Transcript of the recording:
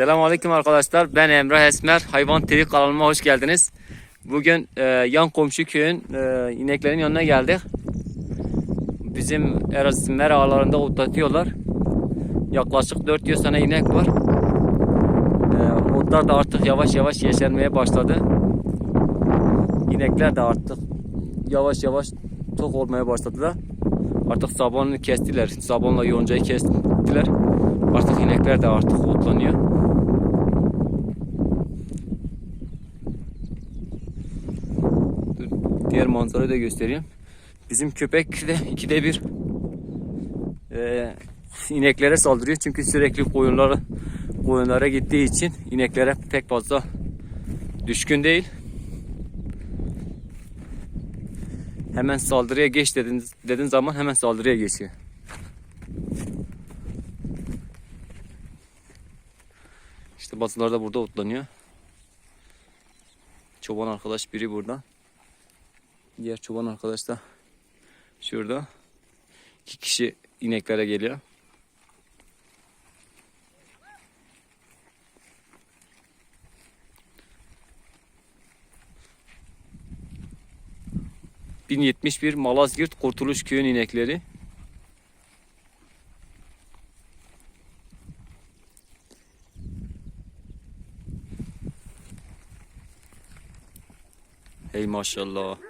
Selamünaleyküm arkadaşlar. Ben Emrah Esmer. Hayvan TV kanalıma hoş geldiniz. Bugün e, yan komşu köyün e, ineklerin yanına geldik. Bizim Erazisi mera ağlarında otlatıyorlar. Yaklaşık 400 tane inek var. E, otlar da artık yavaş yavaş yeşermeye başladı. İnekler de artık yavaş yavaş tok olmaya başladılar. Artık sabunu kestiler. Sabunla yoncayı kestiler. Artık inekler de artık otlanıyor. Diğer manzarayı da göstereyim. Bizim köpek de ikide bir eee, ineklere saldırıyor. Çünkü sürekli koyunlara, koyunlara gittiği için ineklere pek fazla düşkün değil. Hemen saldırıya geç dedin, dedin zaman hemen saldırıya geçiyor. İşte bazıları da burada otlanıyor. Çoban arkadaş biri burada. Diğer çoban arkadaş da şurada. İki kişi ineklere geliyor. ...1071 Malazgirt Kurtuluş Köyü'nün inekleri. Hey maşallah.